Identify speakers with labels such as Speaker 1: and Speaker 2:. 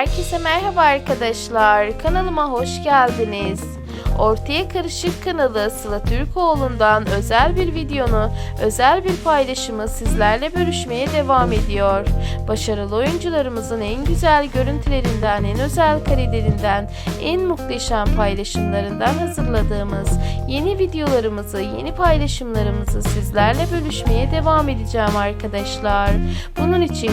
Speaker 1: Herkese merhaba arkadaşlar. Kanalıma hoş geldiniz. Ortaya Karışık kanalı Sıla Türkoğlu'ndan özel bir videonu, özel bir paylaşımı sizlerle bölüşmeye devam ediyor. Başarılı oyuncularımızın en güzel görüntülerinden, en özel karelerinden, en muhteşem paylaşımlarından hazırladığımız yeni videolarımızı, yeni paylaşımlarımızı sizlerle bölüşmeye devam edeceğim arkadaşlar. Bunun için